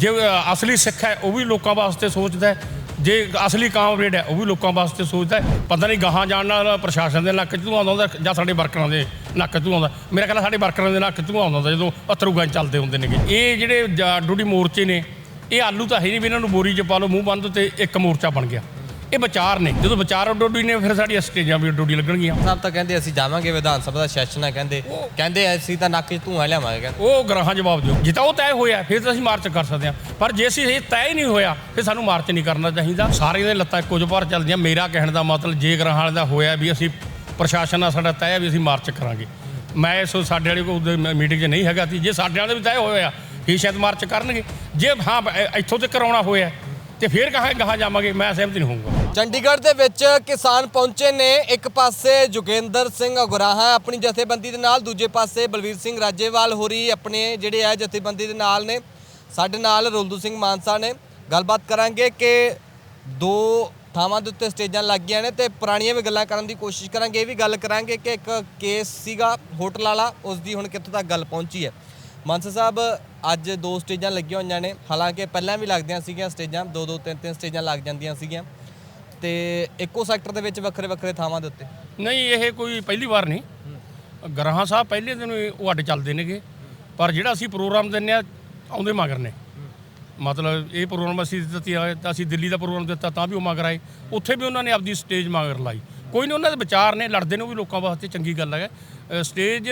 ਜੇ ਅਸਲੀ ਸਿੱਖ ਹੈ, ਉਹ ਵੀ ਲੋਕਾਂ ਵਾਸਤੇ ਸੋਚਦਾ ਹੈ। ਜੇ ਅਸਲੀ ਕਾਮਰੇਡ ਹੈ, ਉਹ ਵੀ ਲੋਕਾਂ ਵਾਸਤੇ ਸੋਚਦਾ ਹੈ। ਪਤਾ ਨਹੀਂ ਗਾਹਾਂ ਜਾਣ ਨਾਲ ਪ੍ਰਸ਼ਾਸਨ ਦੇ ਨੱਕ 'ਚ ਧੂਆਂ ਆਉਂਦਾ ਜਾਂ ਸਾਡੇ ਵਰਕਰਾਂ ਦੇ ਨੱਕ 'ਚ ਧੂਆਂ ਆਉਂਦਾ ਮੇਰਾ ਖਿਆਲ ਸਾਡੇ ਵਰਕਰਾਂ ਦੇ ਨੱਕ 'ਚ ਧੂਆਂ ਆਉਂਦਾ ਜਦੋਂ ਅਥਰੂ ਗਾਂ ਚੱਲਦੇ ਹੁੰਦੇ ਨੇਗੇ। ਇਹ ਜਿਹੜੇ ਜਾ- ਡੋਡੀ ਮੋਰਚੇ ਨੇ, ਇਹ ਆਲੂ ਤਾਂ ਹੈ ਨਹੀਂ ਵੀ ਇਹਨਾਂ ਨੂੰ ਬੋਰੀ 'ਚ ਪਾ ਲਓ, ਮੂੰਹ ਬੰਦ ਤੇ ਇੱਕ ਮੋਰਚਾ ਬਣ ਗਿਆ। ਇਹ ਵਿਚਾਰ ਨੇ। ਜਦੋਂ ਵਿਚਾਰ ਡੋਡੀ ਨੇ ਫਿਰ ਸਾਡੀਆਂ ਸਟੇਜਾਂ ਵੀ ਡੋਡੀ ਲੱਗਣਗੀਆਂ। ਸਾਹਿਬ ਤਾਂ ਕਹਿੰਦੇ ਅਸੀਂ ਜਾਵਾਂਗੇ ਵਿਧਾਨ ਸਭਾ ਦਾ ਸੈਸ਼ਨ ਹੈ ਕਹਿੰਦੇ ਕਹਿੰਦੇ ਅਸੀਂ ਤਾਂ ਨੱਕ 'ਚ ਧੂਆਂ ਲਿਆਵਾਂਗੇ ਕਹਿੰਦੇ। ਉਹ ਗ੍ਰਾਹਾਂ ਜਵਾਬ ਦਿਓ। ਜੇ ਤਾਂ ਉਹ ਤੈਅ ਹੋਇਆ ਫਿਰ ਤਾਂ ਅਸੀਂ ਮਾਰਚ ਕਰ ਸਕਦੇ ਹਾਂ। ਪਰ ਜੇ ਅਸੀਂ ਇਹ ਤੈਅ ਹੀ ਨਹੀਂ ਹੋਇਆ ਫਿਰ ਸਾਨੂੰ ਮਾਰਚ ਨਹੀਂ ਕਰਨਾ ਚਾਹੀਦਾ। ਸਾਰੇ ਦੇ ਲੱਤਾਂ ਇੱਕੋ ਜਿਹੇ ਭਾਰ ਚੱਲਦੀਆਂ। ਮੇਰਾ ਕਹਿਣ ਦਾ ਮਤਲਬ ਜੇ ਗ੍ਰਾਹਾਂ ਵਾਲੇ ਦਾ ਹੋਇਆ ਵੀ ਅਸੀਂ ਪ੍ਰਸ਼ਾਸਨ ਨਾਲ ਸਾਡਾ ਤੈਅ ਹੈ ਵੀ ਅਸੀਂ ਮਾਰਚ ਕਰਾਂਗੇ। ਮੈਂ ਇਸ ਸਾਡੇ ਵਾਲੇ ਕੋਲ ਮੀਟਿੰਗ 'ਚ ਨਹੀਂ ਹੈਗਾ ਸੀ। ਜੇ ਸਾਡੇ ਵਾਲੇ ਵੀ ਤੈਅ ਹੋਇਆ ਫਿਰ ਸ਼ਾਇਦ ਮਾਰਚ ਕਰਨਗੇ। ਜੇ ਹਾਂ ਇੱਥੋਂ ਤੇ ਕਰਾਉਣਾ ਹੋਇਆ ਤੇ ਫਿਰ ਕਹਾਂ ਗਾਹਾਂ ਜਾਵਾਂਗੇ? ਮੈਂ ਸਹਿਮਤ ਨਹੀਂ ਹੋਊਂਗਾ। ਚੰਡੀਗੜ੍ਹ ਦੇ ਵਿੱਚ ਕਿਸਾਨ ਪਹੁੰਚੇ ਨੇ। ਇੱਕ ਪਾਸੇ ਜੋਗਿੰਦਰ ਸਿੰਘ ਅਗਰਾਹਾ ਆਪਣੀ ਜਥੇਬੰਦੀ ਦੇ ਨਾਲ, ਦੂਜੇ ਪਾਸੇ ਬਲਵੀਰ ਸਿੰਘ ਰਾਜੇਵਾਲ ਹੋਰੀ ਆਪਣੇ ਜਿਹੜੇ ਆ ਜਥੇਬੰਦੀ ਦੇ ਨਾਲ ਨੇ। ਸਾਡੇ ਨਾਲ ਰੁਲਦੂ ਸਿੰਘ ਮਾਨਸਾ ਨੇ। ਗੱਲਬਾਤ ਕਰਾਂਗੇ ਕਿ ਦੋ ਥਾਵਾਂ ਦੇ ਉੱਤੇ ਸਟੇਜਾਂ ਲੱਗੀਆਂ ਨੇ ਤੇ ਪੁਰਾਣੀਆਂ ਵੀ ਗੱਲਾਂ ਕਰਨ ਦੀ ਕੋਸ਼ਿਸ਼ ਕਰਾਂਗੇ। ਇਹ ਵੀ ਗੱਲ ਕਰਾਂਗੇ ਕਿ ਇੱਕ ਕੇਸ ਸੀਗਾ ਹੋਟਲ ਵਾਲਾ ਉਸ ਦੀ ਹੁਣ ਕਿੱਥੋਂ ਤੱਕ ਗੱਲ ਪਹੁੰਚੀ ਹੈ। ਮਾਨਸਾ ਸਾਹਿਬ, ਅੱਜ ਦੋ ਸਟੇਜਾਂ ਲੱਗੀਆਂ ਹੋਈਆਂ ਨੇ। ਹਾਲਾਂਕਿ ਪਹਿਲਾਂ ਵੀ ਲੱਗਦੀਆਂ ਸੀਗੀਆਂ ਸਟੇਜਾਂ ਦੋ ਦੋ ਤਿੰਨ ਤਿੰਨ ਸਟੇਜਾਂ ਲੱਗ ਜਾਂਦੀਆਂ ਸੀਗੀਆਂ। ਤੇ ਇੱਕੋ ਸੈਕਟਰ ਦੇ ਵਿੱਚ ਵੱਖਰੇ ਵੱਖਰੇ ਥਾਵਾਂ ਦੇ ਉੱਤੇ? ਨਹੀਂ, ਇਹ ਕੋਈ ਪਹਿਲੀ ਵਾਰ ਨਹੀਂ। ਗਰਾਹਾਂ ਸਾਹਿਬ ਪਹਿਲੇ ਦਿਨ ਹੀ ਉਹ ਅੱਡ ਚੱਲਦੇ ਨੇਗੇ। ਪਰ ਜਿਹੜਾ ਅਸੀਂ ਪ੍ਰੋਗਰਾਮ ਦਿੰਨੇ ਆ ਆਉਂਦੇ ਮਗਰ ਨੇ। ਮਤਲਬ ਇਹ ਪ੍ਰੋਗਰਾਮ ਅਸੀਂ ਦਿੱਤੀ ਤਾਂ ਅਸੀਂ ਦਿੱਲੀ ਦਾ ਪ੍ਰੋਗਰਾਮ ਦਿੱਤਾ, ਤਾਂ ਵੀ ਉਹ ਮਗਰ ਆਏ। ਉੱਥੇ ਵੀ ਉਹਨਾਂ ਨੇ ਆਪਦੀ ਸਟੇਜ ਮਗਰ ਲਾਈ। ਕੋਈ ਨਹੀਂ, ਉਹਨਾਂ ਦੇ ਵਿਚਾਰ ਨੇ, ਲੜਦੇ ਨੇ, ਉਹ ਵੀ ਲੋਕਾਂ ਵਾਸਤੇ ਚੰਗੀ ਗੱਲ ਹੈ ਸਟੇਜ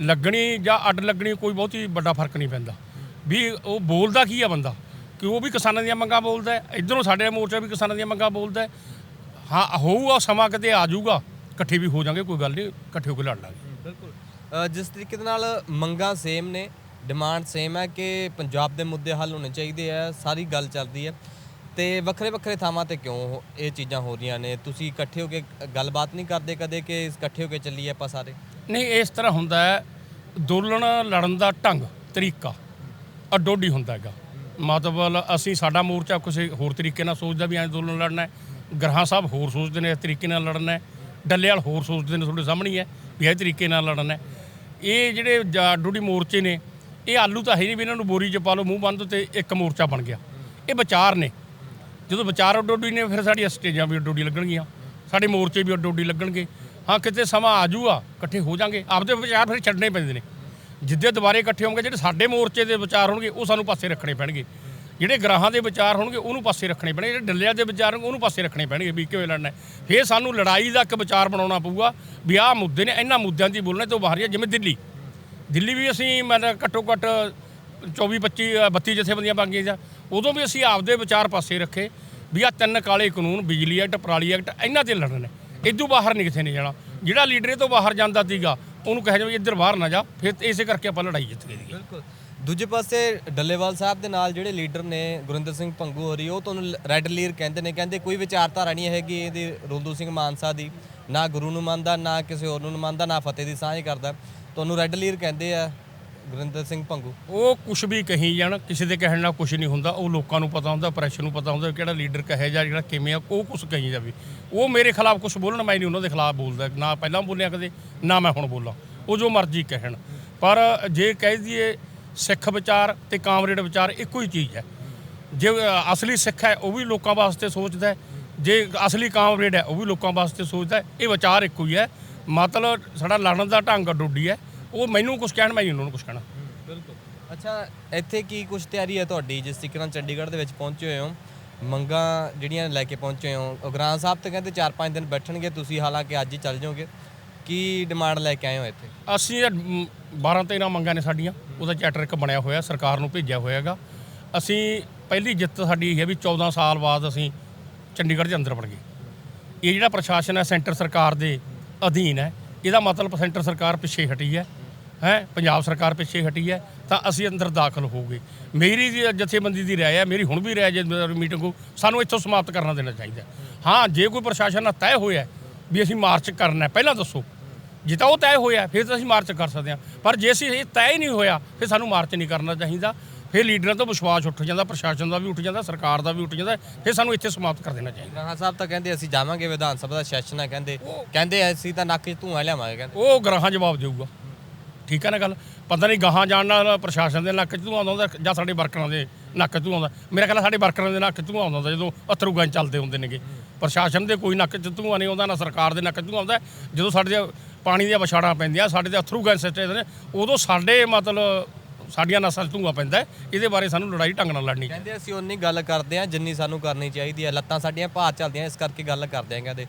ਲੱਗਣੀ ਜਾਂ ਅੱਡ ਲੱਗਣੀ, ਕੋਈ ਬਹੁਤੀ ਵੱਡਾ ਫ਼ਰਕ ਨਹੀਂ ਪੈਂਦਾ। ਵੀ ਉਹ ਬੋਲਦਾ ਕੀ ਆ ਬੰਦਾ? ਕਿ ਉਹ ਵੀ ਕਿਸਾਨਾਂ ਦੀਆਂ ਮੰਗਾਂ ਬੋਲਦਾ ਹੈ। ਇਧਰੋਂ ਸਾਡੇ ਮੋਰਚਾ ਵੀ ਕਿਸਾਨਾਂ ਦੀਆਂ ਮੰਗਾਂ ਬੋਲਦਾ ਹੈ। ਹਾਂ ਹੋਊਗਾ ਸਮਾਂ ਕਿਤੇ ਆ ਜਾਊਗਾ। ਇਕੱਠੇ ਵੀ ਹੋ ਜਾਾਂਗੇ ਕੋਈ ਗੱਲ ਨਹੀਂ ਇਕੱਠੇ ਹੋ ਕੇ ਲੜ ਲਾਂਗੇ। ਬਿਲਕੁਲ। ਜਿਸ ਤਰੀਕੇ ਦੇ ਨਾਲ ਮੰਗਾਂ ਸੇਮ ਨੇ ਡਿਮਾਂਡ ਸੇਮ ਹੈ ਕਿ ਪੰਜਾਬ ਦੇ ਮੁੱਦੇ ਹੱਲ ਹੋਣੇ ਚਾਹੀਦੇ ਆ ਸਾਰੀ ਗੱਲ ਚੱਲਦੀ ਹੈ। ਤੇ ਵੱਖਰੇ ਵੱਖਰੇ ਥਾਵਾਂ ਤੇ ਕਿਉਂ ਇਹ ਚੀਜ਼ਾਂ ਹੋ ਰਹੀਆਂ ਨੇ? ਤੁਸੀਂ ਇਕੱਠੇ ਹੋ ਕੇ ਗੱਲਬਾਤ ਨਹੀਂ ਕਰਦੇ ਕਦੇ ਕਿ ਇਕੱਠੇ ਹੋ ਕੇ ਚੱਲੀਏ ਆਪਾਂ ਸਾਰੇ? ਨਹੀਂ ਇਸ ਤਰ੍ਹਾਂ ਹੁੰਦਾ ਹੈ ਦੋਲਣ ਲੜਨ ਦਾ ਢੰਗ ਤਰੀਕਾ ਅਡੋਡੀ ਹੁੰਦਾ ਹੈਗਾ। ਮਤਲਬ ਅਸੀਂ ਸਾਡਾ ਮੋਰਚਾ ਕਿਸੇ ਹੋਰ ਤਰੀਕੇ ਨਾਲ ਸੋਚਦਾ ਵੀ ਅੰਦੋਲਨ ਲੜਨਾ ਹੈ। ਗ੍ਰਹਾਂ ਸਾਹਿਬ ਹੋਰ ਸੋਚਦੇ ਨੇ ਇਸ ਤਰੀਕੇ ਨਾਲ ਲੜਨਾ ਹੈ। ਡੱਲੇ ਹੋਰ ਸੋਚਦੇ ਨੇ ਤੁਹਾਡੇ ਸਾਹਮਣੇ ਹੈ ਵੀ ਇਹ ਤਰੀਕੇ ਨਾਲ ਲੜਨਾ ਹੈ। ਇਹ ਜਿਹੜੇ ਜਾ- ਡੋਡੀ ਮੋਰਚੇ ਨੇ, ਇਹ ਆਲੂ ਤਾਂ ਹੈ ਨਹੀਂ ਵੀ ਇਹਨਾਂ ਨੂੰ ਬੋਰੀ 'ਚ ਪਾ ਲਓ, ਮੂੰਹ ਬੰਦ ਤੇ ਇੱਕ ਮੋਰਚਾ ਬਣ ਗਿਆ। ਇਹ ਵਿਚਾਰ ਨੇ। ਜਦੋਂ ਵਿਚਾਰ ਡੋਡੀ ਨੇ, ਫਿਰ ਸਾਡੀਆਂ ਸਟੇਜਾਂ ਵੀ ਡੋਡੀ ਲੱਗਣਗੀਆਂ। ਸਾਡੇ ਮੋਰਚੇ ਵੀ ਡੋਡੀ ਲੱਗਣਗੇ। ਹਾਂ, ਕਿਤੇ ਸਮਾਂ ਆ ਜੂਗਾ, ਇਕੱਠੇ ਹੋ ਜਾਾਂਗੇ। ਆਪਦੇ ਵਿਚਾਰ ਫਿਰ ਛੱਡਣੇ ਪੈਂਦੇ ਨੇ। ਜਿੱਦੇ ਦੁਬਾਰੇ ਇਕੱਠੇ ਹੋਣਗੇ ਜਿਹੜੇ ਸਾਡੇ ਮੋਰਚੇ ਦੇ ਵਿਚਾਰ ਹੋਣਗੇ ਉਹ ਸਾਨੂੰ ਪਾਸੇ ਰੱਖਣੇ ਪੈਣਗੇ। ਜਿਹੜੇ ਗ੍ਰਾਹਾਂ ਦੇ ਵਿਚਾਰ ਹੋਣਗੇ ਉਹਨੂੰ ਪਾਸੇ ਰੱਖਣੇ ਪੈਣਗੇ। ਜਿਹੜੇ ਡੱਲਿਆਂ ਦੇ ਵਿਚਾਰ ਹੋਣਗੇ ਉਹਨੂੰ ਪਾਸੇ ਰੱਖਣੇ ਪੈਣਗੇ ਵੀ ਕਿਵੇਂ ਲੜਨਾ ਹੈ। ਫਿਰ ਸਾਨੂੰ ਲੜਾਈ ਦਾ ਇੱਕ ਵਿਚਾਰ ਬਣਾਉਣਾ ਪਊਗਾ ਵੀ ਆਹ ਮੁੱਦੇ ਨੇ ਇਹਨਾਂ ਮੁੱਦਿਆਂ ਦੀ ਬੋਲਣਾ ਤੋਂ ਬਾਹਰ ਹੀ ਹੈ, ਜਿਵੇਂ ਦਿੱਲੀ। ਦਿੱਲੀ ਵੀ ਅਸੀਂ ਮਤਲਬ ਘੱਟੋ ਘੱਟ 24 25 ਅ, 32 ਜਥੇਬੰਦੀਆਂ ਬਣ ਗਈਆਂ। ਜਾਂ ਉਦੋਂ ਵੀ ਅਸੀਂ ਆਪਦੇ ਵਿਚਾਰ ਪਾਸੇ ਰੱਖੇ ਵੀ ਆ ਤਿੰਨ ਕਾਲੇ ਕਾਨੂੰਨ ਬਿਜਲੀ ਐਕਟ ਪਰਾਲੀ ਐਕਟ ਇਹਨਾਂ ਤੇ ਲੜਨੇ ਨੇ। ਇਦੋਂ ਬਾਹਰ ਨਹੀਂ ਕਿਥੇ ਨਹੀਂ ਜਾਣਾ। ਜਿਹੜਾ ਲੀਡਰ ਇਹ ਤੋਂ ਬਾਹਰ ਜਾਂਦਾ ਸੀਗਾ ਉਹਨੂੰ ਕਹੇ ਜਾਵੇ ਇੱਧਰ ਬਾਹਰ ਨਾ ਜਾ, ਫਿਰ ਇਸੇ ਕਰਕੇ ਆਪਾਂ ਲੜਾਈ ਜਿੱਤ ਗਏ ਸੀਗੇ। ਬਿਲਕੁਲ। ਦੂਜੇ ਪਾਸੇ ਡੱਲੇਵਾਲ ਸਾਹਿਬ ਦੇ ਨਾਲ ਜਿਹੜੇ ਲੀਡਰ ਨੇ ਗੁਰਿੰਦਰ ਸਿੰਘ ਭੰਗੂ ਹੋਰੀ, ਉਹ ਤੁਹਾਨੂੰ ਰੈੱਡ ਲੀਰ ਕਹਿੰਦੇ ਨੇ, ਕਹਿੰਦੇ ਕੋਈ ਵਿਚਾਰਧਾਰਾ ਨਹੀਂ ਹੈਗੀ ਇਹਦੀ ਰੁਲਦੂ ਸਿੰਘ ਮਾਨਸਾ ਦੀ, ਨਾ ਗੁਰੂ ਨੂੰ ਮੰਨਦਾ, ਨਾ ਕਿਸੇ ਹੋਰ ਨੂੰ ਮੰਨਦਾ, ਨਾ ਫਤਿਹ ਦੀ ਸਾਂਝ ਕਰਦਾ। ਤੁਹਾਨੂੰ ਰੈੱਡ ਲੀਰ ਕਹਿੰਦੇ ਆ ਗੁਰਿੰਦਰ ਸਿੰਘ ਭੰਗੂ। ਉਹ ਕੁਝ ਵੀ ਕਹੀ ਜਾਣ, ਕਿਸੇ ਦੇ ਕਹਿਣ ਨਾਲ ਕੁਝ ਨਹੀਂ ਹੁੰਦਾ, ਉਹ ਲੋਕਾਂ ਨੂੰ ਪਤਾ ਹੁੰਦਾ ਪ੍ਰੈਸ਼ਰ ਨੂੰ ਪਤਾ ਹੁੰਦਾ ਵੀ ਕਿਹੜਾ ਲੀਡਰ ਕਹੇ ਜਾਂ ਜਿਹੜਾ ਕਿਵੇਂ ਆ, ਉਹ ਕੁਝ ਕਹੀ ਜਾਵੇ। ਉਹ ਮੇਰੇ ਖਿਲਾਫ ਕੁਝ ਬੋਲਣ, ਮੈਂ ਨਹੀਂ ਉਹਨਾਂ ਦੇ ਖਿਲਾਫ ਬੋਲਦਾ, ਨਾ ਪਹਿਲਾਂ ਬੋਲਿਆ ਕਦੇ, ਨਾ ਮੈਂ ਹੁਣ ਬੋਲਾਂ। ਉਹ ਜੋ ਮਰਜ਼ੀ ਕਹਿਣ। ਪਰ ਜੇ ਕਹਿ ਦਈਏ ਸਿੱਖ ਵਿਚਾਰ ਤੇ ਕਾਮਰੇਡ ਵਿਚਾਰ, ਇੱਕੋ ਹੀ ਚੀਜ਼ ਹੈ। ਜੇ ਅਸਲੀ ਸਿੱਖ ਹੈ, ਉਹ ਵੀ ਲੋਕਾਂ ਵਾਸਤੇ ਸੋਚਦਾ ਜੇ ਅਸਲੀ ਕਾਮਰੇਡ ਹੈ, ਉਹ ਵੀ ਲੋਕਾਂ ਵਾਸਤੇ ਸੋਚਦਾ ਇਹ ਵਿਚਾਰ ਇੱਕੋ ਹੀ ਹੈ। ਮਤਲਬ ਸਾਡਾ ਲੜਨ ਦਾ ਢੰਗ ਡੋਡੀ ਹੈ। ਉਹ ਮੈਨੂੰ ਕੁਝ ਕਹਿਣ ਮੈਂ ਨਹੀਂ ਉਹਨਾਂ ਨੂੰ ਕੁਝ ਕਹਿਣਾ। ਬਿਲਕੁਲ। ਅੱਛਾ ਇੱਥੇ ਕੀ ਕੁਝ ਤਿਆਰੀ ਹੈ ਤੁਹਾਡੀ ਜਿਸ ਤਰੀਕੇ ਨਾਲ ਚੰਡੀਗੜ੍ਹ ਦੇ ਵਿੱਚ ਪਹੁੰਚੇ ਹੋਏ ਹੋ? ਮੰਗਾਂ ਜਿਹੜੀਆਂ ਲੈ ਕੇ ਪਹੁੰਚੇ ਹੋ ਉਗਰਾਹਾਂ ਸਾਹਿਬ ਤਾਂ ਕਹਿੰਦੇ 4-5 ਦਿਨ ਬੈਠਣਗੇ ਤੁਸੀਂ ਹਾਲਾਂਕਿ ਅੱਜ ਹੀ ਚੱਲ ਜਾਓਗੇ। ਕੀ ਡਿਮਾਂਡ ਲੈ ਕੇ ਆਏ ਹੋ ਇੱਥੇ? ਅਸੀਂ 12 13 ਮੰਗਾਂ ਨੇ ਸਾਡੀਆਂ ਉਹਦਾ ਚੈਟਰ ਇੱਕ ਬਣਿਆ ਹੋਇਆ ਸਰਕਾਰ ਨੂੰ ਭੇਜਿਆ ਹੋਇਆਗਾ। ਅਸੀਂ ਪਹਿਲੀ ਜਿੱਤ ਸਾਡੀ ਹੈ ਵੀ 14 ਸਾਲ ਬਾਅਦ ਅਸੀਂ ਚੰਡੀਗੜ੍ਹ ਦੇ ਅੰਦਰ ਵੜ ਗਏ। ਇਹ ਜਿਹੜਾ ਪ੍ਰਸ਼ਾਸਨ ਹੈ ਸੈਂਟਰ ਸਰਕਾਰ ਦੇ ਅਧੀਨ ਹੈ ਇਹਦਾ ਮਤਲਬ ਸੈਂਟਰ ਸਰਕਾਰ ਪਿੱਛੇ ਹਟੀ ਹੈ। ਹੈ ਪੰਜਾਬ ਸਰਕਾਰ ਪਿੱਛੇ ਹਟੀ ਹੈ ਤਾਂ ਅਸੀਂ ਅੰਦਰ ਦਾਖਲ ਹੋ ਗਏ। ਮੇਰੀ ਜੀ ਜਥੇਬੰਦੀ ਦੀ ਰਾਏ ਹੈ ਮੇਰੀ ਹੁਣ ਵੀ ਰਾਏ ਜੇ ਮੀਟਿੰਗ ਸਾਨੂੰ ਇੱਥੋਂ ਸਮਾਪਤ ਕਰਨਾ ਦੇਣਾ ਚਾਹੀਦਾ ਹਾਂ। ਜੇ ਕੋਈ ਪ੍ਰਸ਼ਾਸਨ ਨਾਲ ਤੈਅ ਹੋਇਆ ਵੀ ਅਸੀਂ ਮਾਰਚ ਕਰਨਾ ਪਹਿਲਾਂ ਦੱਸੋ। ਜੇ ਤਾਂ ਉਹ ਤੈਅ ਹੋਇਆ ਫਿਰ ਤਾਂ ਅਸੀਂ ਮਾਰਚ ਕਰ ਸਕਦੇ ਹਾਂ। ਪਰ ਜੇ ਅਸੀਂ ਇਹ ਤੈਅ ਹੀ ਨਹੀਂ ਹੋਇਆ ਫਿਰ ਸਾਨੂੰ ਮਾਰਚ ਨਹੀਂ ਕਰਨਾ ਚਾਹੀਦਾ। ਫਿਰ ਲੀਡਰਾਂ ਤੋਂ ਵਿਸ਼ਵਾਸ ਉੱਠ ਜਾਂਦਾ ਪ੍ਰਸ਼ਾਸਨ ਦਾ ਵੀ ਉੱਠ ਜਾਂਦਾ ਸਰਕਾਰ ਦਾ ਵੀ ਉੱਠ ਜਾਂਦਾ ਫਿਰ ਸਾਨੂੰ ਇੱਥੇ ਸਮਾਪਤ ਕਰ ਦੇਣਾ ਚਾਹੀਦਾ। ਰਾਣਾ ਸਾਹਿਬ ਤਾਂ ਕਹਿੰਦੇ ਅਸੀਂ ਜਾਵਾਂਗੇ ਵਿਧਾਨ ਸਭਾ ਦਾ ਸੈਸ਼ਨ ਹੈ ਕਹਿੰਦੇ ਕਹਿੰਦੇ ਅਸੀਂ ਤਾਂ ਨੱਕ 'ਚ ਧੂਆਂ ਲਿਆਵਾਂਗੇ ਕਹਿੰਦੇ। ਉਹ ਗ੍ਰਾਹਾਂ ਜਵਾਬ ਦੇਊਗਾ। ਠੀਕ ਹੈ ਨਾ ਗੱਲ? ਪਤਾ ਨਹੀਂ ਗਾਹਾਂ ਜਾਣ ਨਾਲ ਪ੍ਰਸ਼ਾਸਨ ਦੇ ਨੱਕ 'ਚ ਧੂਆਂ ਆਉਂਦਾ ਜਾਂ ਸਾਡੇ ਵਰਕਰਾਂ ਦੇ ਨੱਕ ਧੂਆਂ ਆਉਂਦਾ। ਮੇਰਾ ਖਿਆਲ ਸਾਡੇ ਵਰਕਰਾਂ ਦੇ ਨੱਕ ਧੂਆਂ ਆਉਂਦਾ ਹੁੰਦਾ ਜਦੋਂ ਅਥਰੂ ਗੰਜ ਚੱਲਦੇ ਹੁੰਦੇ ਨੇਗੇ। ਪ੍ਰਸ਼ਾਸਨ ਦੇ ਕੋਈ ਨੱਕ 'ਚ ਧੂਆਂ ਨਹੀਂ ਆਉਂਦਾ, ਨਾ ਸਰਕਾਰ ਦੇ ਨੱਕ 'ਚ ਧੂਆਂ ਆਉਂਦਾ। ਜਦੋਂ ਸਾਡੇ ਪਾਣੀ ਦੀਆਂ ਵਿਛਾੜਾਂ ਪੈਂਦੀਆਂ, ਸਾਡੇ ਤੇ ਅਥਰੂ ਗੰਜ ਸਿਸਟਮ ਨੇ ਉਦੋਂ ਸਾਡੇ ਮਤਲਬ ਸਾਡੀਆਂ ਨਸਾਂ 'ਚ ਧੂਆਂ ਪੈਂਦਾ ਇਹਦੇ ਬਾਰੇ ਸਾਨੂੰ ਲੜਾਈ ਢੰਗ ਨਾਲ ਲੜਨੀ ਕਹਿੰਦੇ ਅਸੀਂ ਉਨੀ ਗੱਲ ਕਰਦੇ ਆ ਜਿੰਨੀ ਸਾਨੂੰ ਕਰਨੀ ਚਾਹੀਦੀ ਹੈ। ਲੱਤਾਂ ਸਾਡੀਆਂ ਭਾਰ ਚੱਲਦੀਆਂ, ਇਸ ਕਰਕੇ ਗੱਲ ਕਰਦੇ ਆਂ ਕਹਿੰਦੇ।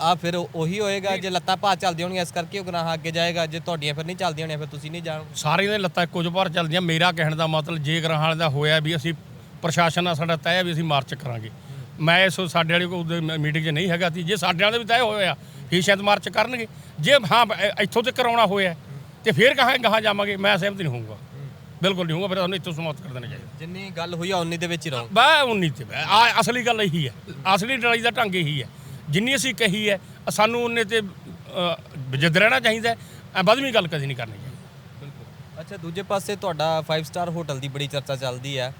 ਆ ਫਿਰ ਉਹੀ ਹੋਏਗਾ ਜੇ ਲੱਤਾਂ ਭਾਰ ਚੱਲਦੀਆਂ ਹੋਣਗੀਆਂ ਇਸ ਕਰਕੇ ਉਹ ਗੁਨਾਹ ਅੱਗੇ ਜਾਏਗਾ। ਜੇ ਤੁਹਾਡੀਆਂ ਫਿਰ ਨਹੀਂ ਚੱਲਦੀਆਂ ਹੋਣੀਆਂ ਫਿਰ ਤੁਸੀਂ ਨਹੀਂ ਜਾਣ ਸਾਰਿਆਂ ਦੇ ਲੱਤਾਂ ਇੱਕੋ ਜਿਹੇ ਭਾਰ ਚੱਲਦੀਆਂ। ਮੇਰਾ ਕਹਿਣ ਦਾ ਮਤਲਬ ਜੇ ਗ੍ਰਹਾਂ ਵਾਲੇ ਦਾ ਹੋਇਆ ਵੀ ਅਸੀਂ ਪ੍ਰਸ਼ਾਸਨ ਨਾਲ ਸਾਡਾ ਤੈਅ ਵੀ ਅਸੀਂ ਮਾਰਚ ਕਰਾਂਗੇ। ਮੈਂ ਇਸ ਸਾਡੇ ਵਾਲੀ ਕੋਈ ਮੀਟਿੰਗ 'ਚ ਨਹੀਂ ਹੈਗਾ ਸੀ। ਜੇ ਸਾਡੇ ਵਾਲੇ ਵੀ ਤੈਅ ਹੋਇਆ ਹੀ ਸ਼ਾਇਦ ਮਾਰਚ ਕਰਨਗੇ। ਜੇ ਹਾਂ ਇੱਥੋਂ ਤੱਕ ਕਰਾਉਣਾ ਹੋਇਆ ਤੇ ਫੇਰ ਕਹਾਂ ਗਾਹਾਂ ਜਾਵਾਂਗੇ। ਮੈਂ ਸਹਿਮਤ ਨਹੀਂ ਹੋਊਗਾ। ਬਿਲਕੁਲ ਨਹੀਂ ਹੋਊਗਾ। ਫਿਰ ਤੁਹਾਨੂੰ ਇੱਥੋਂ ਸਮਾਪਤ ਕਰ ਦੇਣਾ ਚਾਹੀਦਾ। ਜਿੰਨੀ ਗੱਲ ਹੋਈ ਆ ਉਨੀ ਦੇ ਵਿੱਚ ਹੀ ਰਹੋ। ਬਾ 19 ਤੇ। ਆ ਅਸਲੀ ਗੱਲ ਇਹੀ ਹੈ ਅਸਲੀ ਲੜਾਈ ਦਾ ਢੰਗ ਇਹੀ ਹੈ ਜਿੰਨੀ ਅਸੀਂ ਕਹੀ ਹੈ ਸਾਨੂੰ ਉਹਨੇ ਤੇ ਜਿੱਦ ਰਹਿਣਾ ਚਾਹੀਦਾ ਹੈ ਵੱਧਵੀਂ ਗੱਲ ਕਦੀ ਨਹੀਂ ਕਰਨੀ ਚਾਹੀਦੀ। ਅੱਛਾ ਦੂਜੇ ਪਾਸੇ ਤੁਹਾਡਾ 5 ਸਟਾਰ ਹੋਟਲ ਦੀ ਬੜੀ ਚਰਚਾ ਚੱਲਦੀ ਹੈ।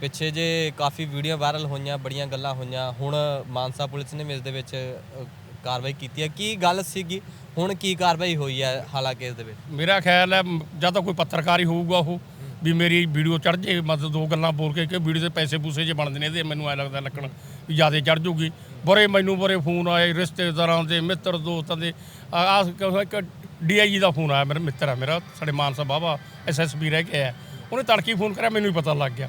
ਪਿੱਛੇ ਜੇ ਕਾਫੀ ਵੀਡੀਓ ਵਾਇਰਲ ਹੋਈਆਂ ਬੜੀਆਂ ਗੱਲਾਂ ਹੋਈਆਂ ਹੁਣ ਮਾਨਸਾ ਪੁਲਿਸ ਨੇ ਇਸ ਦੇ ਵਿੱਚ ਕਾਰਵਾਈ ਕੀਤੀ ਹੈ। ਕੀ ਗੱਲ ਸੀਗੀ? ਹੁਣ ਕੀ ਕਾਰਵਾਈ ਹੋਈ ਹੈ ਹਾਲਾਂਕਿ ਇਸ ਦੇ ਵਿੱਚ? ਮੇਰਾ ਖਿਆਲ ਹੈ ਜਾਂ ਤਾਂ ਕੋਈ ਪੱਤਰਕਾਰ ਹੀ ਹੋਊਗਾ ਉਹ। ਵੀ ਮੇਰੀ ਵੀਡੀਓ ਚੜ ਜੇ ਮਤਲਬ ਦੋ ਗੱਲਾਂ ਬੋਲ ਕੇ ਕਿ ਵੀਡੀਓ ਦੇ ਪੈਸੇ ਪੂਸੇ ਜੇ ਬਣਦੇ ਨੇ ਇਹਦੇ, ਮੈਨੂੰ ਐ ਲੱਗਦਾ ਲੱਕਣ ਵੀ ਜ਼ਿਆਦਾ ਚੜ ਜੂਗੀ। ਬਰੇ ਮੈਨੂੰ ਬੜੇ ਫੋਨ ਆਏ ਰਿਸ਼ਤੇਦਾਰਾਂ ਦੇ, ਮਿੱਤਰ ਦੋਸਤਾਂ ਦੇ। ਆ ਆ, ਇੱਕ ਡੀਆਈਜੀ ਦਾ ਫੋਨ ਆਇਆ, ਮੇਰਾ ਮਿੱਤਰ ਆ ਮੇਰਾ, ਸਾਡੇ ਮਾਨਸਾ ਬਾਬਾ ਐਸਐਸਪੀ ਰਹਿ ਕੇ ਆਇਆ। ਉਹਨੇ ਤੜਕੀ ਫੋਨ ਕਰਿਆ, ਮੈਨੂੰ ਹੀ ਪਤਾ ਲੱਗ ਗਿਆ।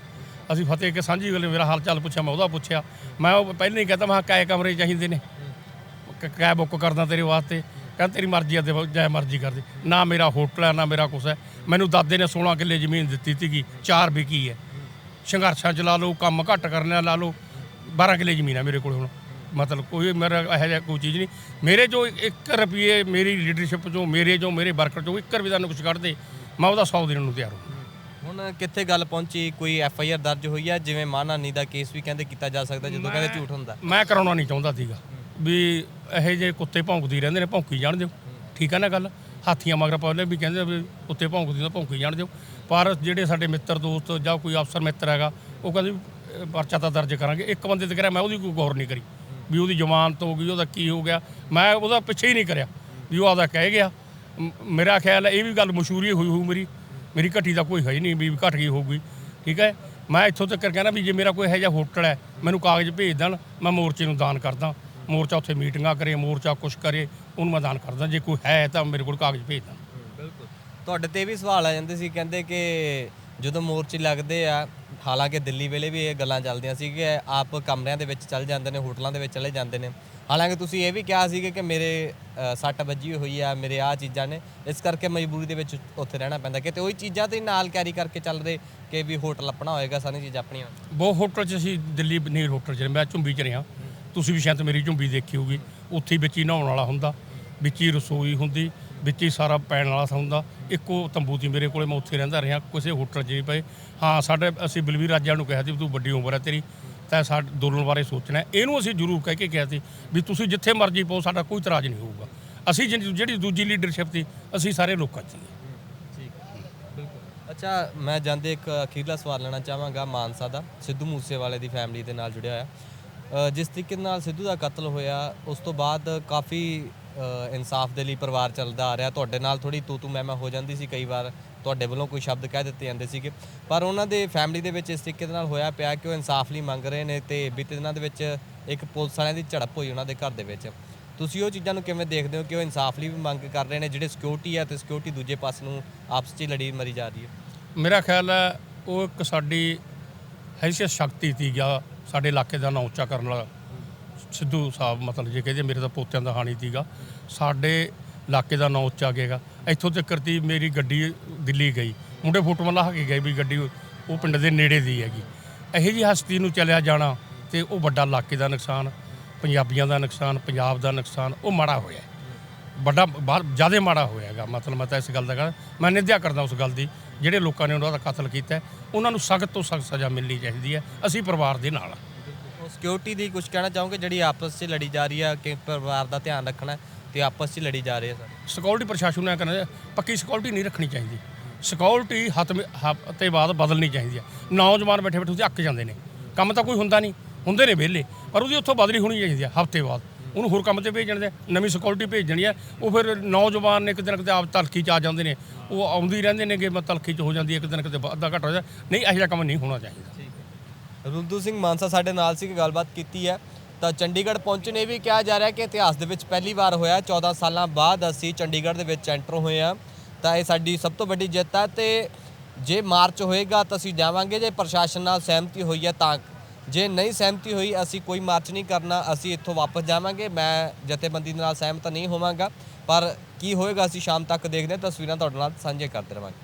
ਅਸੀਂ ਫਤਿਹ ਕੇ ਸਾਂਝੀ ਵੇਲੇ ਮੇਰਾ ਹਾਲ ਚਾਲ ਪੁੱਛਿਆ, ਮੈਂ ਉਹਦਾ ਪੁੱਛਿਆ। ਮੈਂ ਉਹ ਪਹਿਲਾਂ ਹੀ ਕਹਤਾ, ਮੈਂ ਕਿਹਾ ਕਾਏ ਕਮਰੇ ਚਾਹੀਦੇ ਨੇ? ਕੈਬ ਬੁੱਕ ਕਰਦਾ ਤੇਰੇ ਵਾਸਤੇ। ਕਹਿੰਦਾ ਤੇਰੀ ਮਰਜ਼ੀ ਆ ਤੇ ਜੈ ਮਰਜ਼ੀ ਕਰ ਦੇ ਨਾ ਮੇਰਾ ਹੋਟਲ ਹੈ ਨਾ ਮੇਰਾ ਕੁਛ ਹੈ। ਮੈਨੂੰ ਦਾਦੇ ਨੇ 16 ਕਿੱਲੇ ਜ਼ਮੀਨ ਦਿੱਤੀ ਸੀਗੀ ਚਾਰ ਵਿਕੀ ਹੈ। ਸੰਘਰਸ਼ਾਂ ਚ ਲਾ ਲਓ ਕੰਮ ਘੱਟ ਕਰਨੇ ਲਾ ਲਓ 12 ਕਿੱਲੇ ਜ਼ਮੀਨ ਹੈ ਮੇਰੇ ਕੋਲ ਹੁਣ। ਮਤਲਬ ਕੋਈ ਮੇਰਾ ਇਹੋ ਜਿਹਾ ਕੋਈ ਚੀਜ਼ ਨਹੀਂ। ਮੇਰੇ ਜੋ 1 ਰੁਪਏ ਮੇਰੀ ਲੀਡਰਸ਼ਿਪ ਚੋਂ ਮੇਰੇ ਜੋ ਮੇਰੇ ਵਰਕਰ ਚੋਂ 1 ਰੁਪਏ ਦਾ ਨੂੰ ਕੁਛ ਕੱਢਦੇ ਮੈਂ ਉਹਦਾ 100 ਦੇਣ ਨੂੰ ਤਿਆਰ ਹਾਂ। ਹੁਣ ਕਿੱਥੇ ਗੱਲ ਪਹੁੰਚੀ? ਕੋਈ ਐਫ ਆਈ ਆਰ ਦਰਜ ਹੋਈ ਹੈ ਜਿਵੇਂ ਮਾਨਹਾਨੀ ਦਾ ਕੇਸ ਵੀ ਕਹਿੰਦੇ ਕੀਤਾ ਜਾ ਸਕਦਾ ਜਦੋਂ ਕਹਿੰਦੇ ਝੂਠ ਹੁੰਦਾ। ਮੈਂ ਕਰਾਉਣਾ ਨਹੀਂ ਚਾਹੁੰਦਾ ਸੀਗਾ। ਵੀ ਇਹੋ ਜਿਹੇ ਕੁੱਤੇ ਭੌਂਕਦੇ ਰਹਿੰਦੇ ਨੇ ਭੌਂਕੀ ਜਾਣ ਦਿਓ। ਠੀਕ ਹੈ ਨਾ ਗੱਲ? ਹਾਥੀਆਂ ਮਗਰ ਪਹਿਲੇ ਵੀ ਕਹਿੰਦੇ ਵੀ ਕੁੱਤੇ ਭੌਂਕਦੇ ਤਾਂ ਭੌਂਕੀ ਜਾਣ ਦਿਓ। ਪਰ ਜਿਹੜੇ ਸਾਡੇ ਮਿੱਤਰ ਦੋਸਤ ਜਾਂ ਕੋਈ ਅਫਸਰ ਮਿੱਤਰ ਹੈਗਾ ਉਹ ਕਹਿੰਦੇ ਵੀ, ਅਹ, ਪਰਚਾ ਤਾਂ ਦਰਜ ਕਰਾਂਗੇ। ਇੱਕ ਬੰਦੇ ਤੇ ਕਰਿਆ ਮੈਂ ਉਹਦੀ ਕੋਈ ਗੌਰ ਨਹੀਂ ਕਰੀ। ਵੀ ਉਹਦੀ ਜ਼ਮਾਨਤ ਹੋ ਗਈ ਉਹਦਾ ਕੀ ਹੋ ਗਿਆ। ਮੈਂ ਉਹਦਾ ਪਿੱਛੇ ਹੀ ਨਹੀਂ ਕਰਿਆ। ਵੀ ਉਹ ਆਪਦਾ ਕਹਿ ਗਿਆ। ਮ- ਮੇਰਾ ਖਿਆਲ ਹੈ ਇਹ ਵੀ ਗੱਲ ਮਸ਼ਹੂਰੀ ਹੋਈ ਹੋਊ ਮੇਰੀ। ਮੇਰੀ ਘਟੀ ਦਾ ਕੋਈ ਹੈ ਹੀ ਨਹੀਂ ਵੀ ਘਟ ਗਈ ਹੋਊਗੀ। ਠੀਕ ਹੈ? ਮੈਂ ਇੱਥੋਂ ਤੱਕ ਕਹਿੰਦਾ ਵੀ ਜੇ ਮੇਰਾ ਕੋਈ ਇਹੋ ਜਿਹਾ ਹੋਟਲ ਹੈ ਮੈਨੂੰ ਕਾਗਜ਼ ਭੇਜ ਦੇਣ ਮੈਂ ਮੋਰਚੇ ਨੂੰ ਦਾਨ ਕਰਦਾ। ਮੋਰਚਾ ਉੱਥੇ ਮੀਟਿੰਗਾਂ ਕਰੇ ਮੋਰਚਾ ਕੁਛ ਕਰੇ ਉਹਨੂੰ ਮੈਂ ਦਾਨ ਕਰਦਾ ਜੇ ਕੋਈ ਹੈ ਤਾਂ ਮੇਰੇ ਕੋਲ ਕਾਗਜ਼ ਭੇਜ ਦੇਣ ਬਿਲਕੁਲ। ਤੁਹਾਡੇ ਤੇ ਵੀ ਸਵਾਲ ਆ ਜਾਂਦੇ ਸੀ ਕਹਿੰਦੇ ਕਿ ਜਦੋਂ ਮੋਰਚੇ ਲੱਗਦੇ ਆ ਹਾਲਾਂਕਿ ਦਿੱਲੀ ਵੇਲੇ ਵੀ ਇਹ ਗੱਲਾਂ ਚੱਲਦੀਆਂ ਸੀ ਕਿ ਆਪ ਕਮਰਿਆਂ ਦੇ ਵਿੱਚ ਚੱਲ ਜਾਂਦੇ ਨੇ ਹੋਟਲਾਂ ਦੇ ਵਿੱਚ ਚਲੇ ਜਾਂਦੇ ਨੇ। ਹਾਲਾਂਕਿ ਤੁਸੀਂ ਇਹ ਵੀ ਕਿਹਾ ਸੀ ਕਿ ਮੇਰੇ ਸੱਟ ਵੱਜੀ ਹੋਈ ਆ ਮੇਰੇ ਆ ਚੀਜ਼ਾਂ ਨੇ ਇਸ ਕਰਕੇ ਮਜਬੂਰੀ ਦੇ ਵਿੱਚ ਉੱਥੇ ਰਹਿਣਾ ਪੈਂਦਾ। ਕਿ ਤੇ ਉਹੀ ਚੀਜ਼ਾਂ ਤੇ ਨਾਲ ਕੈਰੀ ਕਰਕੇ ਚੱਲ ਰਹੇ ਕਿ ਵੀ ਹੋਟਲ ਆਪਣਾ ਹੋਏਗਾ ਸਾਰੀ ਚੀਜ਼ਾਂ ਆਪਣੀਆਂ। ਬਹੁਤ ਹੋਟਲ 'ਚ ਅਸੀਂ ਦਿੱਲੀ ਨੀਰ ਹੋਟਲ 'ਚ ਮੈਂ ਝੁੰਬੀ 'ਚ ਰਿਹਾ। ਤੁਸੀਂ ਵੀ ਸ਼ਾਇਦ ਮੇਰੀ ਝੁੰਬੀ ਦੇਖੀ ਹੋਊਗੀ, ਉੱਥੇ ਹੀ ਵਿੱਚ ਹੀ ਨਹਾਉਣ ਵਾਲਾ ਹੁੰਦਾ, ਵਿੱਚ ਹੀ ਰਸੋਈ ਹੁੰਦੀ, ਵਿੱਚ ਹੀ ਸਾਰਾ ਪੈਣ ਵਾਲਾ ਹੁੰਦਾ, ਇੱਕੋ ਤੰਬੂ ਦੀ ਮੇਰੇ ਕੋਲੇ, ਮੈਂ ਉੱਥੇ ਰਹਿੰਦਾ ਰਿਹਾ, ਕਿਸੇ ਹੋਟਲ 'ਚ ਨਹੀਂ ਪਏ। ਹਾਂ, ਸਾਡੇ, ਅਸੀਂ ਬਲਵੀਰ ਰਾਜਾ ਨੂੰ ਕਿਹਾ ਸੀ ਵੀ ਤੂੰ ਵੱਡੀ ਉਮਰ ਹੈ ਤੇਰੀ, ਤਾਂ ਸਾਡੇ, ਦੋਨੋਂ ਬਾਰੇ ਸੋਚਣਾ ਇਹਨੂੰ ਅਸੀਂ ਜ਼ਰੂਰ ਕਹਿ ਕੇ ਕਿਹਾ ਸੀ ਵੀ ਤੁਸੀਂ ਜਿੱਥੇ ਮਰਜ਼ੀ ਪਾਓ, ਸਾਡਾ ਕੋਈ ਇਤਰਾਜ਼ ਨਹੀਂ ਹੋਊਗਾ। ਅਸੀਂ ਜਿਨ- ਜਿਹੜੀ ਦੂਜੀ ਲੀਡਰਸ਼ਿਪ ਸੀ, ਅਸੀਂ ਸਾਰੇ ਲੋਕਾਂ 'ਚ ਹੀ ਠੀਕ, ਬਿਲਕੁਲ। ਅੱਛਾ, ਮੈਂ ਜਾਂਦੇ ਇੱਕ ਅਖੀਰਲਾ ਸਵਾਲ ਲੈਣਾ ਚਾਹਾਂਗਾ ਮਾਨਸਾ ਦਾ, ਸਿੱਧੂ ਮੂਸੇਵਾਲੇ ਦੀ ਫੈਮਿਲੀ ਦੇ ਨਾਲ ਜੁੜਿਆ ਹੋਇਆ। ਜਿਸ ਤਰੀਕੇ ਨਾਲ ਸਿੱਧੂ ਦਾ ਕਤਲ ਹੋਇਆ, ਉਸ ਤੋਂ ਬਾਅਦ ਕਾਫੀ ਇਨਸਾਫ ਦੇ ਲਈ ਪਰਿਵਾਰ ਚੱਲਦਾ ਆ ਰਿਹਾ। ਤੁਹਾਡੇ ਨਾਲ ਥੋੜੀ ਤੂੰ ਤੂੰ ਮੈਂ ਮੈਂ ਹੋ ਜਾਂਦੀ ਸੀ ਕਈ ਵਾਰ। ਤੁਹਾਡੇ ਵੱਲੋਂ ਕੋਈ ਸ਼ਬਦ ਕਹਿ ਦਿੱਤੇ ਜਾਂਦੇ ਸੀਗੇ। ਪਰ ਉਹਨਾਂ ਦੇ ਫੈਮਿਲੀ ਦੇ ਵਿੱਚ ਇਸ ਤਰੀਕੇ ਦੇ ਨਾਲ ਹੋਇਆ ਪਿਆ ਕਿ ਉਹ ਇਨਸਾਫ ਲਈ ਮੰਗ ਰਹੇ ਨੇ ਤੇ ਬੀਤੇ ਦਿਨਾਂ ਦੇ ਵਿੱਚ ਇੱਕ ਪੁਲਿਸ ਵਾਲਿਆਂ ਦੀ ਝੜਪ ਹੋਈ ਉਹਨਾਂ ਦੇ ਘਰ ਦੇ ਵਿੱਚ। ਤੁਸੀਂ ਉਹ ਚੀਜ਼ਾਂ ਨੂੰ ਕਿਵੇਂ ਦੇਖਦੇ ਹੋ ਕਿ ਉਹ ਇਨਸਾਫ ਲਈ ਵੀ ਮੰਗ ਕਰ ਰਹੇ ਨੇ, ਜਿਹੜੇ ਸਿਕਿਉਰਿਟੀ ਹੈ ਤੇ ਸਿਕਿਉਰਿਟੀ ਦੂਜੇ ਪਾਸੇ ਨੂੰ ਆਪਸ 'ਚ ਹੀ ਲੜੀ ਮਰੀ ਜਾ ਰਹੀ ਹੈ? ਮੇਰਾ ਖਿਆਲ ਹੈ ਉਹ ਇੱਕ ਸਾਡੀ ਹੈਸੀਅਤ ਸ਼ਕਤੀ ਸੀ ਸਾਡੇ ਇਲਾਕੇ ਦਾ ਨਾਂ ਉੱਚਾ ਕਰਨ ਵਾਲਾ। ਸਿੱਧੂ ਸਾਹਿਬ ਮਤਲਬ ਜੇ ਕਹਿੰਦੇ ਮੇਰੇ ਤਾਂ ਪੋਤਿਆਂ ਦਾ ਹਾਣੀ ਸੀਗਾ। ਸਾਡੇ ਇਲਾਕੇ ਦਾ ਨਾਂ ਉੱਚਾ ਗਏਗਾ ਇੱਥੋਂ ਤੱਕ ਤੀ ਮੇਰੀ ਗੱਡੀ ਦਿੱਲੀ ਗਈ। ਮੁੰਡੇ ਫੋਟੋ ਲਾ ਕੇ ਗਏ ਵੀ ਗੱਡੀ ਉਹ ਪਿੰਡ ਦੇ ਨੇੜੇ ਦੀ ਹੈਗੀ। ਇਹੋ ਜੀ ਹਸਤੀ ਨੂੰ ਚਲਿਆ ਜਾਣਾ ਤੇ ਉਹ ਵੱਡਾ ਇਲਾਕੇ ਦਾ ਨੁਕਸਾਨ, ਪੰਜਾਬੀਆਂ ਦਾ ਨੁਕਸਾਨ, ਪੰਜਾਬ ਦਾ ਨੁਕਸਾਨ, ਉਹ ਮਾੜਾ ਹੋਇਆ। ਵੱਡਾ ਬਾਹਰ ਜ਼ਿਆਦਾ ਮਾੜਾ ਹੋਇਆਗਾ ਮਤਲਬ ਮੈਂ ਤਾਂ ਇਸ ਗੱਲ ਦਾ ਕਰ ਮੈਂ ਨਿੰਦਿਆ ਕਰਦਾ ਉਸ ਗੱਲ ਦੀ। ਜਿਹੜੇ ਲੋਕਾਂ ਨੇ ਉਹਨਾਂ ਦਾ ਕਤਲ ਕੀਤਾ ਹੈ, ਉਹਨਾਂ ਨੂੰ ਸਖਤ ਤੋਂ ਸਖਤ ਸਜ਼ਾ ਮਿਲਣੀ ਚਾਹੀਦੀ ਹੈ। ਅਸੀਂ ਪਰਿਵਾਰ ਦੇ ਨਾਲ ਹਾਂ। ਸਿਕਿਉਰਿਟੀ ਦੀ ਕੁਝ ਕਹਿਣਾ ਚਾਹੋਗੇ? ਜਿਹੜੀ ਆਪਸ 'ਚ ਲੜੀ ਜਾ ਰਹੀ ਹੈ ਕਿ ਪਰਿਵਾਰ ਦਾ ਧਿਆਨ ਰੱਖਣਾ ਹੈ ਤੇ ਆਪਸ 'ਚ ਲੜੀ ਜਾ ਰਹੇ ਆ ਸਾਰੇ? ਸਿਕਿਉਰਿਟੀ ਪ੍ਰਸ਼ਾਸਨ ਨੇ ਕਰਨਾ ਪੱਕੀ ਸਿਕਿਉਰਿਟੀ ਨਹੀਂ ਰੱਖਣੀ ਚਾਹੀਦੀ। ਸਿਕਿਉਰਿਟੀ ਹੱਥ ਤੇ ਬਾਅਦ ਬਦਲਣੀ ਚਾਹੀਦੀ ਹੈ। ਨੌਜਵਾਨ ਬੈਠੇ ਬੈਠੇ ਉੱਥੇ ਅੱਕ ਜਾਂਦੇ ਨੇ। ਕੰਮ ਤਾਂ ਕੋਈ ਹੁੰਦਾ ਨਹੀਂ ਹੁੰਦੇ ਨੇ ਵਿਹਲੇ ਪਰ ਉਹਦੀ ਉੱਥੋਂ ਬਦਲੀ ਹੋਣੀ ਚਾਹੀਦੀ ਹੈ ਹਫ਼ਤੇ ਬਾਅਦ। ਉਹਨੂੰ ਹੋਰ ਕੰਮ ਤੇ ਭੇਜਣ ਦੇ ਨਵੀਂ ਸਿਕਿਉਰਿਟੀ ਭੇਜਣੀ ਹੈ। ਉਹ ਫਿਰ ਨੌਜਵਾਨ ਨੇ ਇੱਕ ਦਿਨ ਕਿਤੇ ਆਪ ਤਲਖੀ ਚ ਆ ਜਾਂਦੇ ਨੇ। ਉਹ ਆਉਂਦੀ ਰਹਿੰਦੇ ਨੇਗੇ ਮੈਂ ਤਲਖੀ ਚ ਹੋ ਜਾਂਦੀ ਹੈ, ਇੱਕ ਦਿਨ ਕਿਤੇ ਅੱਧਾ ਘੱਟ ਹੋ ਜਾਂਦਾ। ਨਹੀਂ, ਇਹੋ ਜਿਹਾ ਕੰਮ ਨਹੀਂ ਹੋਣਾ ਚਾਹੀਦਾ। ਰੁਲਦੂ ਸਿੰਘ ਮਾਨਸਾ ਸਾਡੇ ਨਾਲ ਸੀ ਕਿ ਗੱਲਬਾਤ ਕੀਤੀ ਹੈ। ਤਾਂ ਚੰਡੀਗੜ੍ਹ ਪਹੁੰਚਣ ਇਹ ਵੀ ਕਿਹਾ ਜਾ ਰਿਹਾ ਕਿ ਇਤਿਹਾਸ ਦੇ ਵਿੱਚ ਪਹਿਲੀ ਵਾਰ ਹੋਇਆ 14 ਸਾਲਾਂ ਬਾਅਦ ਅਸੀਂ ਚੰਡੀਗੜ੍ਹ ਦੇ ਵਿੱਚ ਐਂਟਰ ਹੋਏ ਆ ਤਾਂ ਇਹ ਸਾਡੀ ਸਭ ਤੋਂ ਵੱਡੀ ਜਿੱਤ ਹੈ ਤੇ ਜੇ ਮਾਰਚ ਹੋਏਗਾ ਤਾਂ ਅਸੀਂ ਜਾਵਾਂਗੇ। ਜੇ ਪ੍ਰਸ਼ਾਸਨ ਨਾਲ ਸਹਿਮਤੀ ਹੋਈ ਹੈ ਤਾਂ ਜੇ ਨਹੀਂ ਸਹਿਮਤੀ ਹੋਈ, ਅਸੀਂ ਕੋਈ ਮਾਰਚ ਨਹੀਂ ਕਰਨਾ, ਅਸੀਂ ਇੱਥੋਂ ਵਾਪਸ ਜਾਵਾਂਗੇ। ਮੈਂ ਜਥੇਬੰਦੀ ਦੇ ਨਾਲ ਸਹਿਮਤ ਨਹੀਂ ਹੋਵਾਂਗਾ, ਪਰ ਕੀ ਹੋਏਗਾ, ਅਸੀਂ ਸ਼ਾਮ ਤੱਕ ਦੇਖਦੇ ਹਾਂ, ਤਸਵੀਰਾਂ ਤੁਹਾਡੇ ਨਾਲ ਸਾਂਝੇ ਕਰਦੇ ਰਵਾਂਗੇ।